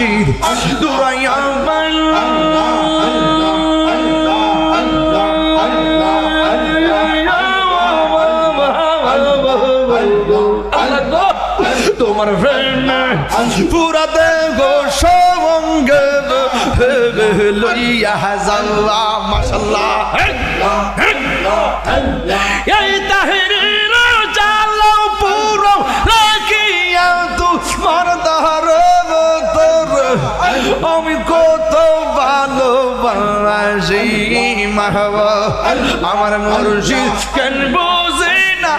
খুশির দুরাইয়া তোমার পুরা দেব সঙ্গে লইয়া জাল্লা মাসাল্লাহ এই তাহরির আমি কত ভালোবাসি মাহবা। আমার মুর্শিদ কেন বুঝি না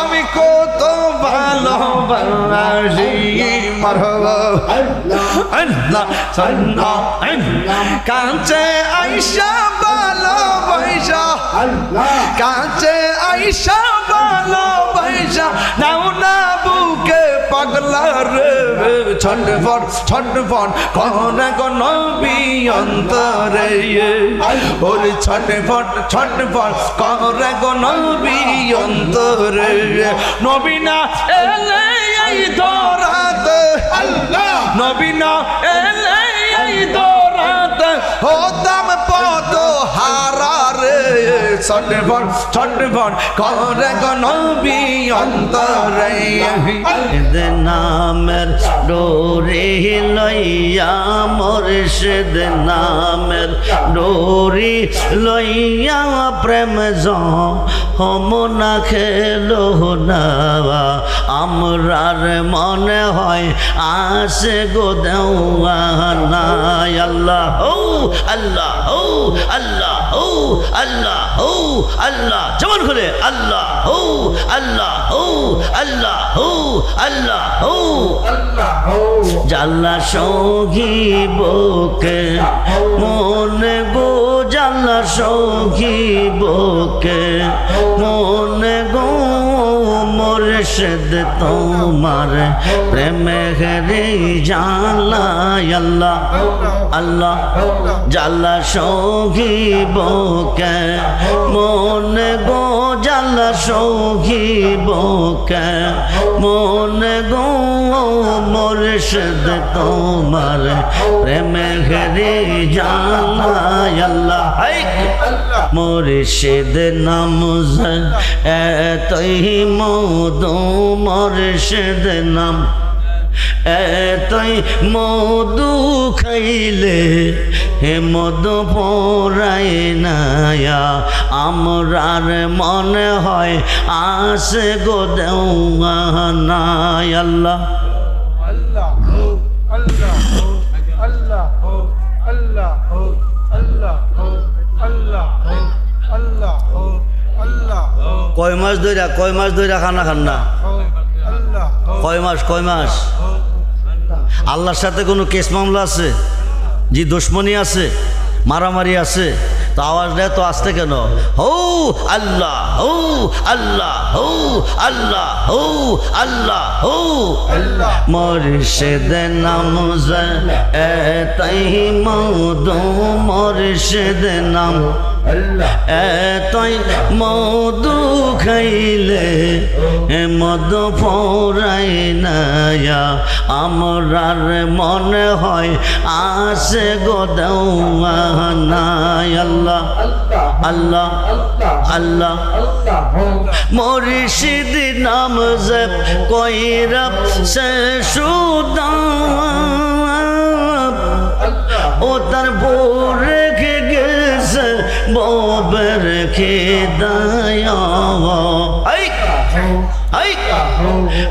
আমি কত ভালোবাসি সাল্লাহ কাঁচে আইসা ভালোবাসা কাঁচে আইসা ভালোবাসা নাও না বুকে ছটফট ছটফট কোন কোন অন্তরে ওরে ছটফট ছটফট করে কোন অন্তরে নবীনা এলে এই দরাতে নবীনা এলে এই দরাতে পদ হারারে ছটফট ছটফট করে কোন অন্তরে নামের ডোরে লইয়া মোরশেদ নামের ডোরি লইয়া প্রেম হমনা খেলো না আমরার মনে হয় আসে গো দেওয়া আল্লাহ আল্লাহ আল্লাহ। ও আল্লাহ ও আল্লাহ যেমন করে আল্লাহ ও আল্লাহ ও আল্লাহ ও আল্লাহ ও জাল্লা সঙ্গী বোকে মনে গো জাল্লা সঙ্গী বোকে মনে গো মুর্শিদ তোমার প্রেম হরে জালা আল্লাহ আল্লাহ জালা সৌঘিব মন গো জালা সৌঘিব কে? মন গো মোরশেদ তোমার প্রেমে হেরে জানলা আল্লাহ। মোরশেদ নামজ এতই মধু, মোরশেদ নাম এতই মধু খাইলে হে মধু পড়াই নায়া। আমরার মনে হয় আসে গো দেওয়া নাই আল্লাহ। মাস ধইরা, কয় মাস ধইরা খানা খান না? কয় মাস কয় মাস? আল্লাহর সাথে কোনো কেস মামলা আছে? জি, দুশ্মনী আছে? মারামারি আছে? তো আওয়াজ দেয়, তো আসতে কেন? হৌ আল্লাহ হৌ আল্লাহ হৌ আল্লাহ হৌ আল্লাহ হৌ মর্শেদ নাম এতাই মধু মর্শেদ নাম। এতই মধু খাইলে এ মধু ফোরাই নায়া। আমরার মনে হয় আসে নাই আল্লাহ আল্লাহ আল্লাহ মরিষিদ নাম জপ কইরব সে সুদা ও তার বউ রেখে গেছে বব রেখে দয়া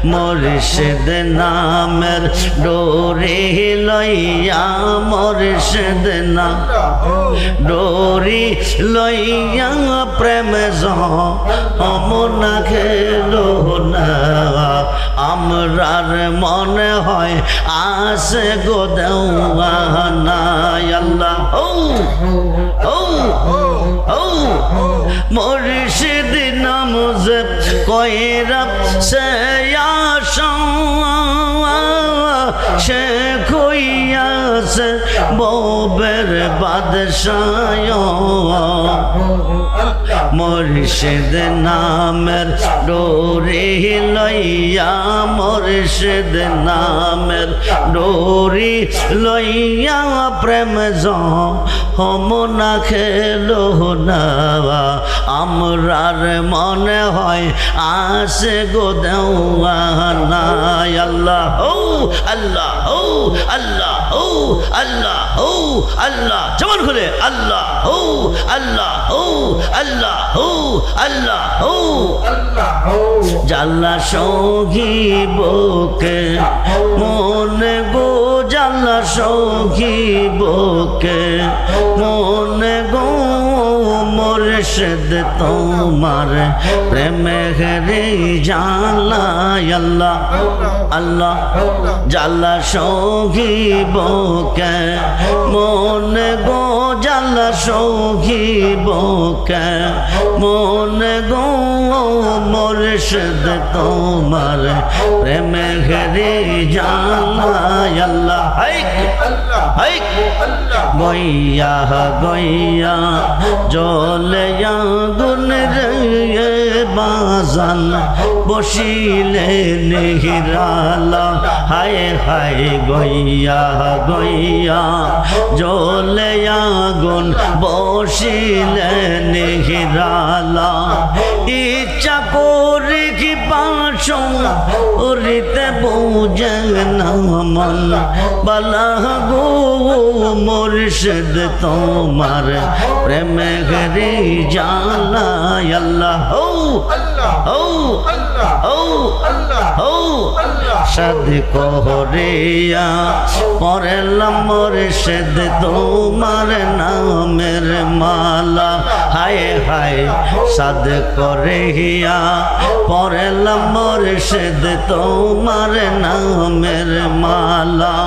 মর্ষেদ নামের ডোরে লইয়া মর্ষেদ নাম ডোরি লইয়া প্রেম যমনা খেলো না। আমরার মনে হয় আসে গো দেওয়া নাই আল্লাহ ও ও মুর্শিদ নামজ কয়রা সে সে কইয়া আছে ববের বাদশায় মুর্শিদ নামের ডোরি লইয়া, মুর্শিদ নামের ডোরি লইয়া প্রেম হমনা খেলো না আমরার মনে হয় আসে গো দেওয়ানা। আল্লাহ আল্লাহ আল্লাহ। ও আল্লাহ ও আল্লাহ যেমন করে আল্লাহ ও আল্লাহ ও আল্লাহ ও আল্লাহ ও জাল্লা সঙ্গী বোকে মনে গো জাল্লা সঙ্গী বোকে মনে গো মুর্শিদ তোমার প্রেমে ঘরে জালা আল্লাহ আল্লাহ জাল্লা সঙ্গী বকে মনে গো জাল্লা সঙ্গী বকে মনে গো মুর্শিদ তোমার প্রেমে ঘরে জালা আল্লাহ হাইক গইয়া গইয়া, জলে গুন রে বাজান, বসিলে নেহিরালা। হায় হায়, গইয়া গইয়া, জলে গুন বসিলে নেহিরালা। ইচ্ছা পাশ উরিতে বুঝে না মন। বালা গো মুর্শিদ, তোমার প্রেম ঘরে জানা আল্লাহ। ও ও ও ও সাদ কোহরিয়া পরেলাম মুর্শিদ, তোমার নামের মালা। হায় হায় সাদ করিয়া পরেলাম মুর্শিদ, তোমার নামের মালা।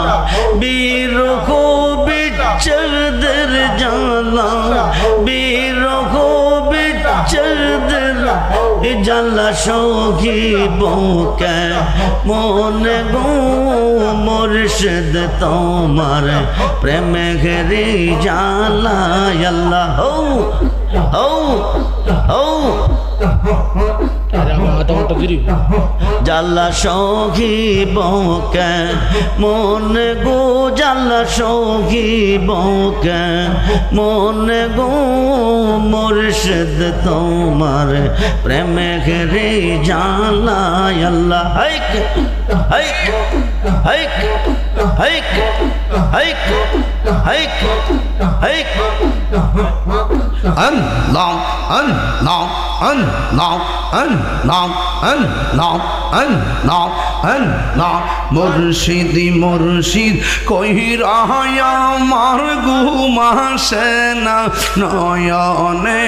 বীর বিচ্ছেদের জালা বীর বিচ্ছেদের জালা সখী বকে মনে গো মুর্শিদ, তোমার প্রেম ঘেরে জালা আল্লাহ। হৌ হৌ হৌ। জাল্লা সখী বকে মন গো জাল্লা সখী বকে মন গো মুর্শিদ তোমার প্রেম ঘরে জালা আল্লাহ, হাইক হাইক হাইক হাইক হাইক হাইক হাইক। আল্লাহ আল্লাহ আল্লাহ আল্লাহ আল্লাহ আল্লাহ আল্লাহ মুর্শিদি, মুর্শিদ কই রায়া মার ঘুমাসে না, নয়নে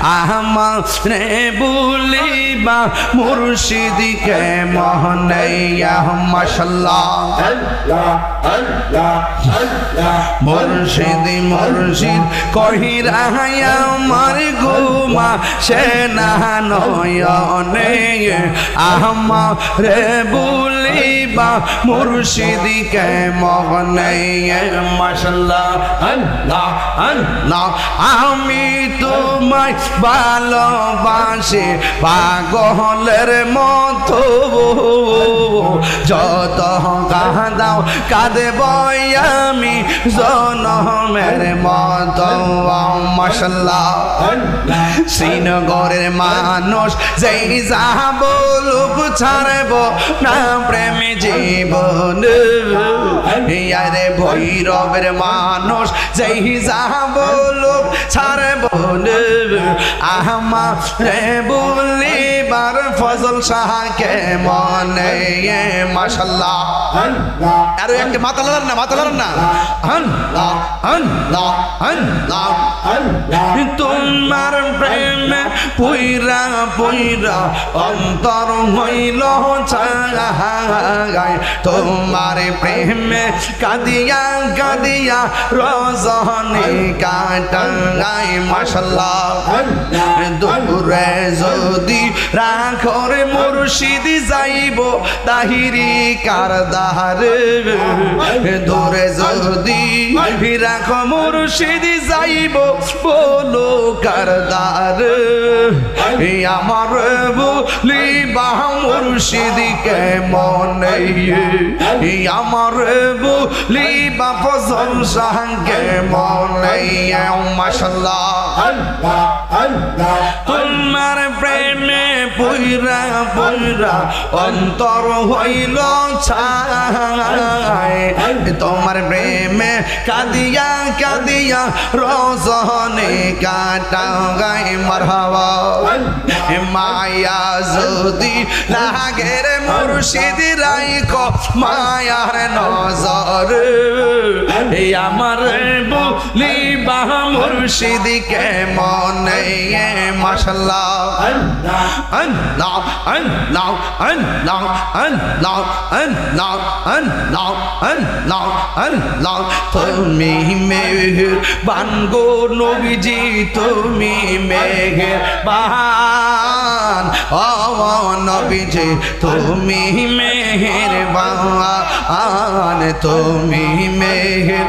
আহমা রে বলিবা মুর্শিদিকে মহনে মাশাল্লাহ। মুর্শিদ মুর্শিদ কহিরা আমার ঘুমা, সে না নয়নে। আহমা রে বলিবা মুর্শিদিকে মগনে মাশাল্লাহ, আল্লাহ আল্লাহ। আমি তোমায় ভালোবাসি, পাগলের মতো। যত কাঁদাও কাঁদব আমি জনমের মতো। মশলা শ্রীনগরের মানুষ যেই যা বলুক ছাড়ব না, প্রেমে জীবন। আরে ভৈরবের মানুষ যেই যা বলুক ছাড়ব আহমা রে বলিবার ফজল শাহকে মনে মাশাল্লাহ আরও একটা মাথা লাগান না মাথা লাগান না? আল্লাহ আল্লাহ আল্লাহ তোমার প্রেমে পুইরা পুইরা অন্তর হইল ছাগায় তোমার প্রেমে কাদিয়া কাদিয়া রজনী কাটাই মাশাল্লাহ দূরে যদি রাখরে মুর্শিদ যাইব তাহিরি কারদারে দূরে যদি রাখো মুর্শিদি যাইব বলো কারদারে। আমার বলি বাহ মুর্শিদি কেমন? আমার বলি বা ফজল শাহ কেমন? মাসাল্লাহ তোমার প্রেমে পুইরা পুইরা অন্তর হইল তোমার প্রেমে কাদিয়া কাদিয়া রজনে কাটা গাই মারহাবা মায়া যদি লাগের মুর্শিদ রাইক, মায়ার নজর। আমার বলি বাহ মুর্শিদ কেমন মাসাল্লাহ unlock, unlock, unlock, unlock, unlock, unlock, unlock, unlock. তুমি মেঘের বানগো নবীজি তুমি মেঘের বান ও নবীজি তুমি মেহের বান তুমি মেহের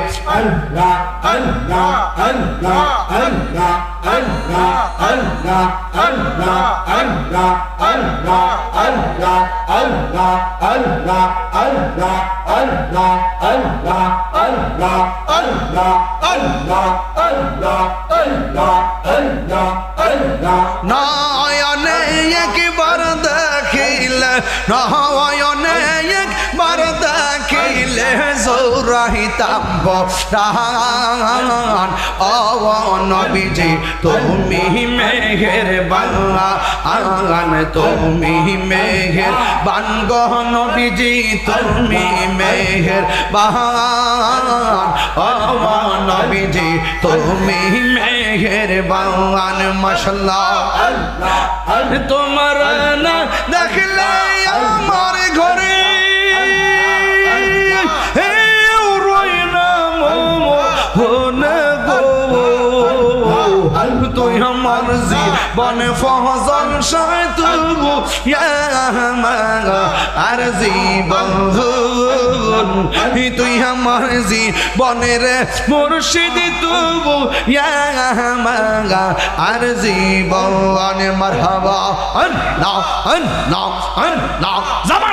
নয়নে একবার দেখিলে নয়নে একবার দেখিলে ও নবীজি তুমি মেঘের বাংলা আগান তুমি মেঘের বানগ নবীজি তুমি মেঘের বাহান ও নবীজি তুমি মেঘের বাগান মশলা তোমার না দেখলে আমার ঘরে ارزی بان فازان شاید بو یا ما ارزی بان توی هم ارزی بان ره مرشد تو بو یا ما ارزی بان مرحبا ان نا ان نا ان نا زمان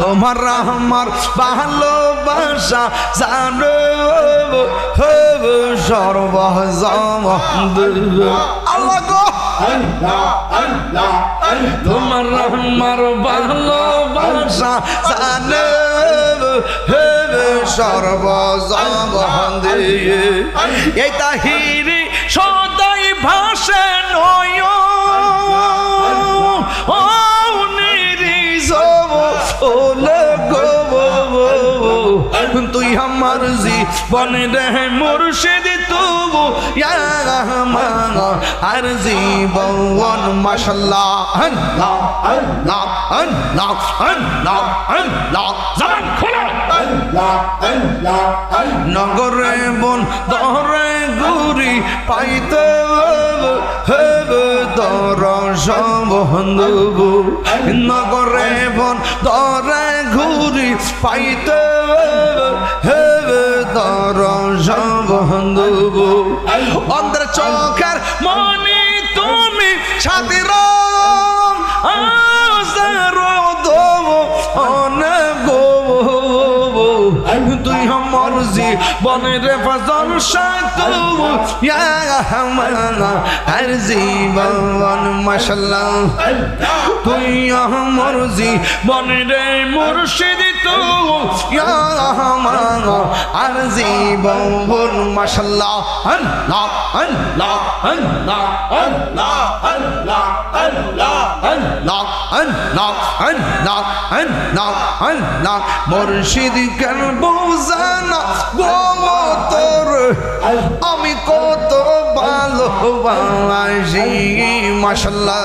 তোমার আমার ভালোবাসা জানো সর্বজম আল্লাহ গো! তোমার আমার ভালোবাসা জানো সর্বজম দিয়ে এই তাহিরি তুই আমার জীবন রে মুর্শিদ তবু আর জীবন মাশাল্লাহ, আল্লাহ আল্লাহ আল্লাহ আল্লাহ আল্লাহ জবান খোলো। নগরে বন দরে গুরি, পাইতে হেবে দর বন্ধু নগরে বন দরে ঘুরি পাইতে হেবে দর বন্ধু অন্তর চোখের মনে তুমি ছাতির অনেক ফজল সাতু আর জীবন মশাল্লাহ তুই আমার জীবনের মুর্শিদ আর জীবন মশাল্লাহ আল্লাহ আল্লাহ আল্লাহ আল্লাহ আল্লাহ আল্লাহ আল্লাহ আল্লাহ আল্লাহ আল্লাহ আল্লাহ মুর্শিদ কেন তোর আমি কত ভালোবাসি মাশাল্লাহ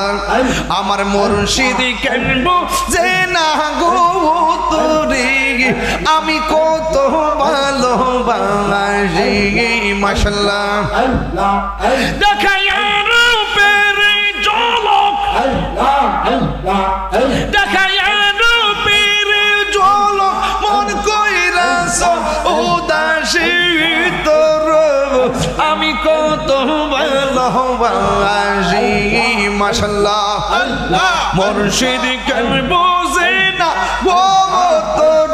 আমার মুর্শিদ কেন বোঝে না গো তোরে? আমি কত ভালোবাসি মাশাল্লাহ দেখাই রূপের জলক দেখাইয়া রূপের ঝলক। মন কইরাস উদাসী। কেন বোঝে না তোর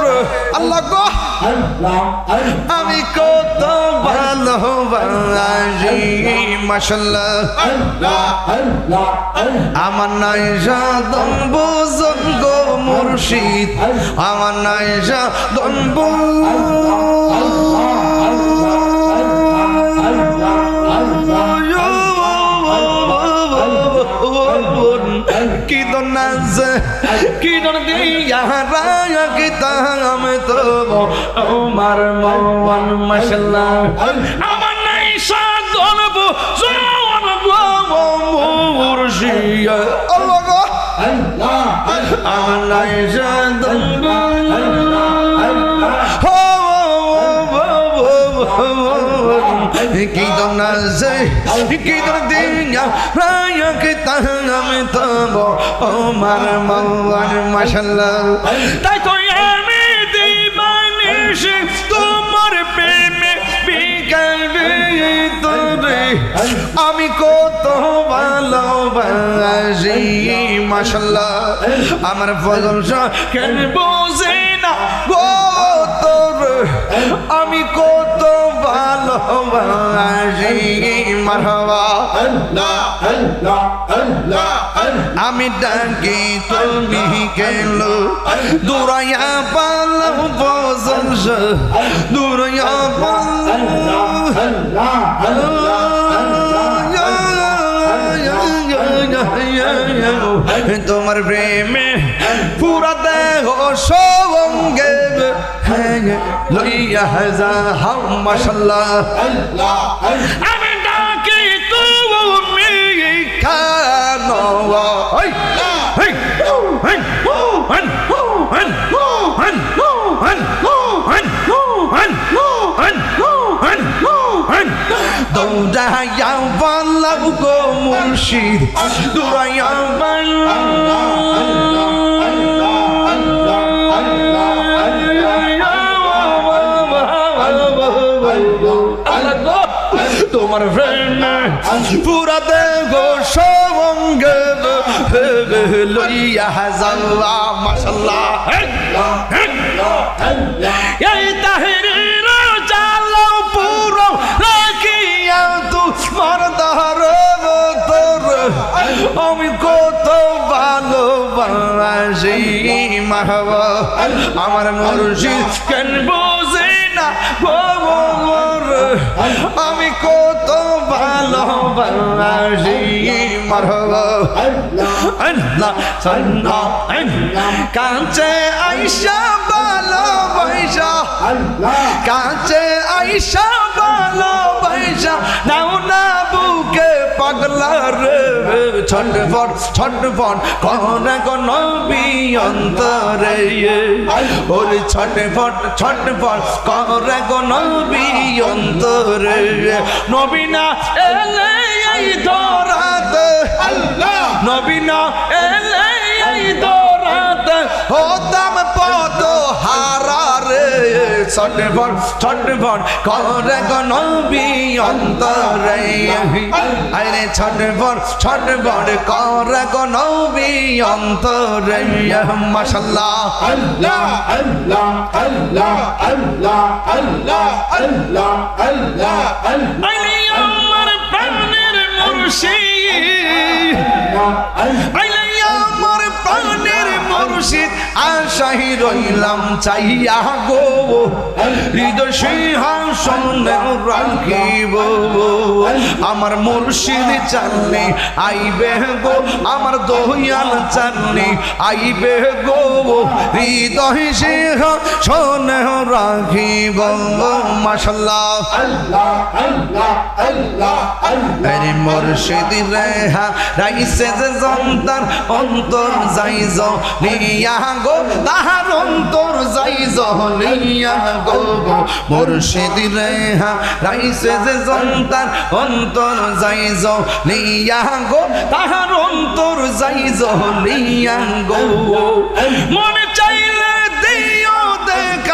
আল্লাহ আমি কত ভালোবাসি মাশাল্লাহ আমার নাই সাধন বোঝন গো মুর্শিদ আমার নাই সাধন কি নাজ কিরণ দিয়া রায়া কি তাহাম তো আমার মওয়ান মশলা আমার নাই সাধনব জওয়ানব মুরশিয়া আল্লাহ আল্লাহ আমার নাই সাধনব nace, quito niña, raya que tan lamentando, oh marmar, mashallah. Tay to yemi di manishi, tomar peme, pikalbi tore, আমি কত ভালোবাসি মাসাল্লাহ আমার ফজল কেন বোঝে না গো তোর আমি কত আমি ডাকি তুমি গেল দূরাইয়া পাল বজল দূরাইয়া পাল তোমার প্রেমে পুরা দেহ সঙ্গে লইয়া যা হাম মাশাল্লাহ আমি দৌড়াইয়া পালাম গো মুর্শিদ দৌড়াইয়া তোমার ফ্রেন্ড পুরা দেহ সঙ্গে লইয়া যাওয়া মাসাল্লাহ এই তাহিরের আমি কত ভালোবাসি মাহবা আমার মুর্শিদ কেন বোঝে না আমি কত ভালোবাসি সাল্লাহ কাঁচে আইসা ভালোবাসা। কাঁচে আইসা ভালোবাসা। নাও না বুকে পাগলা রে ছটফট ছটফট করে কোন অন্তরে ওরে ছটফট ছটফট করে কোন অন্তরে নবীনা এলে এই দরাতে। নবীনা এলে এই দরাতে। হতাম ছটফট ছটফট করে কোন অন্তরে। আরে ছটফট ছটফট করে কোন অন্তরে। মাশাল্লাহ। আইলে আমার প্রাণের মুর্শিদ। আইলে আমার মুর্শিদ আশাহি রইলাম চাইয়া গো। হৃদয় সিংহাসনে রাখিব আমার মুর্শিদ চালনি আইবে গো। আমার দহিয়াল চালনি আইবে গো। হৃদয় সিংহাসনে রাখিব মাশাল্লাহ। আরে মুর্শিদ রেহা রাইসে যে জন্তার অন্তর যাই নি লইয়া গো তাহার অন্তর যাই জলিয়া গো মুর্শিদ রেহা রাইসে যে জন্তার অন্তর যাই জলিয়া গো তাহার অন্তর যাই গো। মনে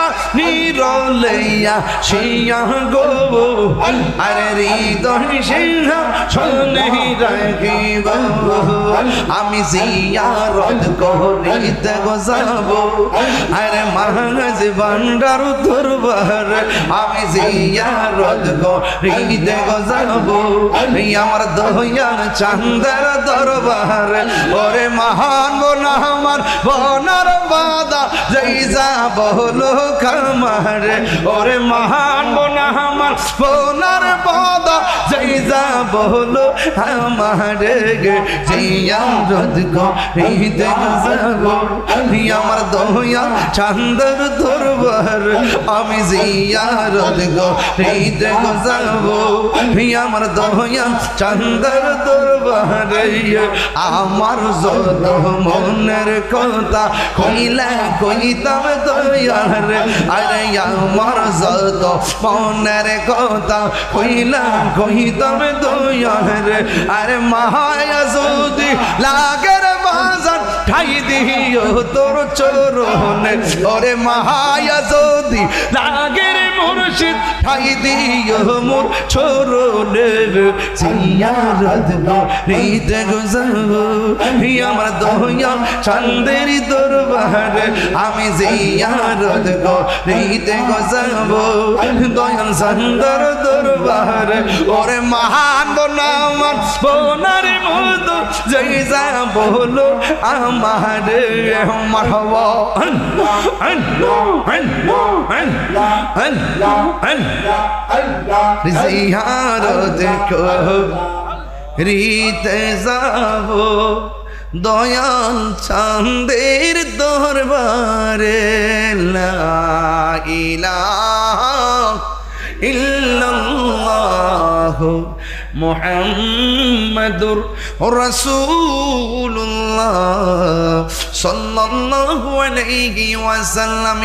দেখা নিরলেয়া শিয়া গো। আরে হৃদয় সিংহ, শোনে রাখিব আমি জিয়ারত করিতে গজাব আরে মহারাজ ভান্ডার দরবার, আমি জিয়ারত করিতে গজাব আমার দয়াল চান্দের দরবার। ওরে মহান বোনা, আমার বনার বাদা, যেই যা বলো খামার ওরে মহান বোনা আমার বোনার বাদা যেই যা বলো আমার গে জিয়া রোদ গো দেখ আমার দয়া চান্দর দরবার, আমি জিয়া রোদ গো দেখ যাব আমার দয়া চান্দর দরবার, আমার যত মনের কথা কইলা কইতাম দয়ার আরে আমার যত মনের কথা কইলা তবে দয়ার আরে মহায় যদি বাজার ঠাই দিও তোর চরণে। ওরে মায়া যদি লাগের মুর্শিদ। ঠাই দিও মোর চরণে জিয়ারত রিদ গুজাব আমার দয়া চান্দের দরবার আমি জিয়ারত গো রিদ গুজাব দয়াল চান্দর দরবার ওরে মহান বোনা আমার বোনার মতো জয় যা বলো আমার। মারহাবা। জিয়ারত কো রীতে যাব দয়াল চান্দের দরবারে ইল্লাল্লাহ মুহাম্মাদুর রাসূলুল্লাহ সাল্লাল্লাহু আলাইহি ওয়াসাল্লাম।